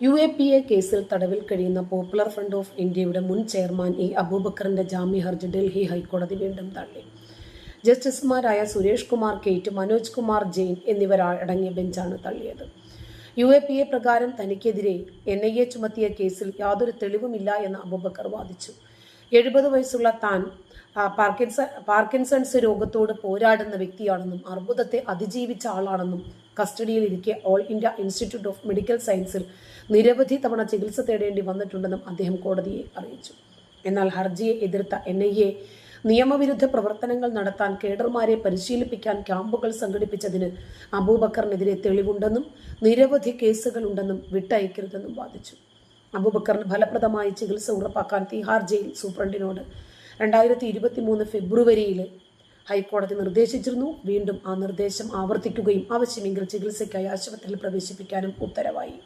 U A P A കേസിൽ തടവിൽ കഴിയുന്ന പോപ്പുലർ ഫ്രണ്ട് ഓഫ് ഇന്ത്യയുടെ മുൻ ചെയർമാൻ ഇ അബൂബക്കറിന്റെ ജാമ്യ ഹർജി ഡൽഹി ഹൈക്കോടതി വീണ്ടും തള്ളി. ജസ്റ്റിസുമാരായ സുരേഷ് കുമാർ കേറ്റ് മനോജ് കുമാർ ജെയിൻ എന്നിവരടങ്ങിയ ബെഞ്ചാണ് തള്ളിയത്. യു എ പി എ പ്രകാരം തനിക്കെതിരെ എൻ ഐ എ ചുമത്തിയ കേസിൽ യാതൊരു തെളിവുമില്ല എന്ന് അബൂബക്കർ വാദിച്ചു. എഴുപത് വയസ്സുള്ള താൻ പാർക്കിൻസ പാർക്കിൻസൺസ് രോഗത്തോട് പോരാടുന്ന വ്യക്തിയാണെന്നും അർബുദത്തെ അതിജീവിച്ച ആളാണെന്നും കസ്റ്റഡിയിൽ ഇരിക്കെ all India institute of medical സയൻസിൽ നിരവധി തവണ ചികിത്സ തേടേണ്ടി വന്നിട്ടുണ്ടെന്നും അദ്ദേഹം കോടതിയെ അറിയിച്ചു. എന്നാൽ ഹർജിയെ എതിർത്ത എൻ ഐ എ നിയമവിരുദ്ധ പ്രവർത്തനങ്ങൾ നടത്താൻ കേഡർമാരെ പരിശീലിപ്പിക്കാൻ ക്യാമ്പുകൾ സംഘടിപ്പിച്ചതിന് അബൂബക്കറിനെതിരെ തെളിവുണ്ടെന്നും നിരവധി കേസുകളുണ്ടെന്നും വിട്ടയക്കരുതെന്നും വാദിച്ചു. അബൂബക്കറിന് ഫലപ്രദമായി ചികിത്സ ഉറപ്പാക്കാൻ തിഹാർ ജയിൽ സൂപ്രണ്ടിനോട് രണ്ടായിരത്തി ഇരുപത്തി മൂന്ന് ഫെബ്രുവരിയിൽ ഹൈക്കോടതി നിർദ്ദേശിച്ചിരുന്നു. വീണ്ടും ആ നിർദ്ദേശം ആവർത്തിക്കുകയും ആവശ്യമെങ്കിൽ ചികിത്സയ്ക്കായി ആശുപത്രിയിൽ പ്രവേശിപ്പിക്കാനും ഉത്തരവായി.